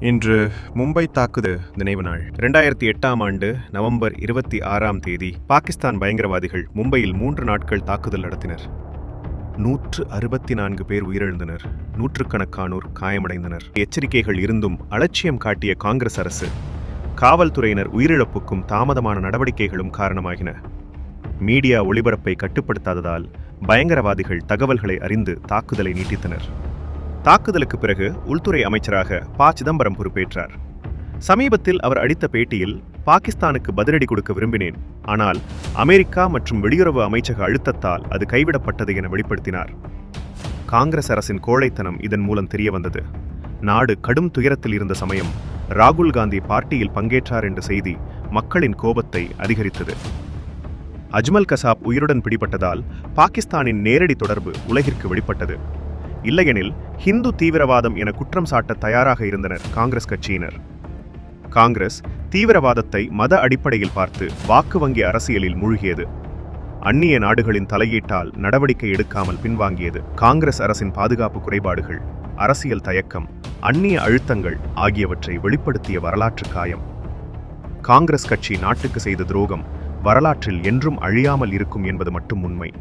இன்று மும்பை தாக்குது நினைவு நாள். இரண்டாயிரத்தி எட்டாம் ஆண்டு நவம்பர் இருபத்தி ஆறாம் தேதி பாகிஸ்தான் பயங்கரவாதிகள் மும்பையில் மூன்று நாட்கள் தாக்குதல் நடத்தினர். நூற்று அறுபத்தி நான்கு பேர் உயிரிழந்தனர். நூற்றுக்கணக்கானோர் காயமடைந்தனர். எச்சரிக்கைகள் இருந்தும் அலட்சியம் காட்டிய காங்கிரஸ் அரசு காவல்துறையினர் உயிரிழப்புக்கும் தாமதமான நடவடிக்கைகளும் காரணமாகின. மீடியா ஒளிபரப்பை கட்டுப்படுத்தாததால் பயங்கரவாதிகள் தகவல்களை அறிந்து தாக்குதலை நீட்டித்தனர். தாக்குதலுக்கு பிறகு உள்துறை அமைச்சராக ப. சிதம்பரம் பொறுப்பேற்றார். சமீபத்தில் அவர் அளித்த பேட்டியில் பாகிஸ்தானுக்கு பதிலடி கொடுக்க விரும்பினேன். ஆனால் அமெரிக்கா மற்றும் வெளியுறவு அமைச்சக அழுத்தத்தால் அது கைவிடப்பட்டது என வெளிப்படுத்தினார். காங்கிரஸ் அரசின் கோழைத்தனம் இதன் மூலம் தெரிய வந்தது. நாடு கடும் துயரத்தில் இருந்த சமயம் ராகுல் காந்தி பார்ட்டியில் பங்கேற்றார் என்ற செய்தி மக்களின் கோபத்தை அதிகரித்தது. அஜ்மல் கசாப் உயிருடன் பிடிபட்டதால் பாகிஸ்தானின் நேரடி தொடர்பு உலகிற்கு வெளிப்பட்டது. இல்லையெனில் ஹிந்து தீவிரவாதம் என குற்றம் சாட்ட தயாராக இருந்தனர் காங்கிரஸ் கட்சியினர். காங்கிரஸ் தீவிரவாதத்தை மத அடிப்படையில் பார்த்து வாக்கு வங்கி அரசியலில் மூழ்கியது. அந்நிய நாடுகளின் தலையீட்டால் நடவடிக்கை எடுக்காமல் பின்வாங்கியது காங்கிரஸ் அரசின் பாதுகாப்பு குறைபாடுகள் அரசியல் தயக்கம் அந்நிய அழுத்தங்கள் ஆகியவற்றை வெளிப்படுத்திய வரலாற்று காயம். காங்கிரஸ் கட்சி நாட்டுக்கு செய்த துரோகம் வரலாற்றில் என்றும் அழியாமல் இருக்கும் என்பது மட்டும் உண்மை.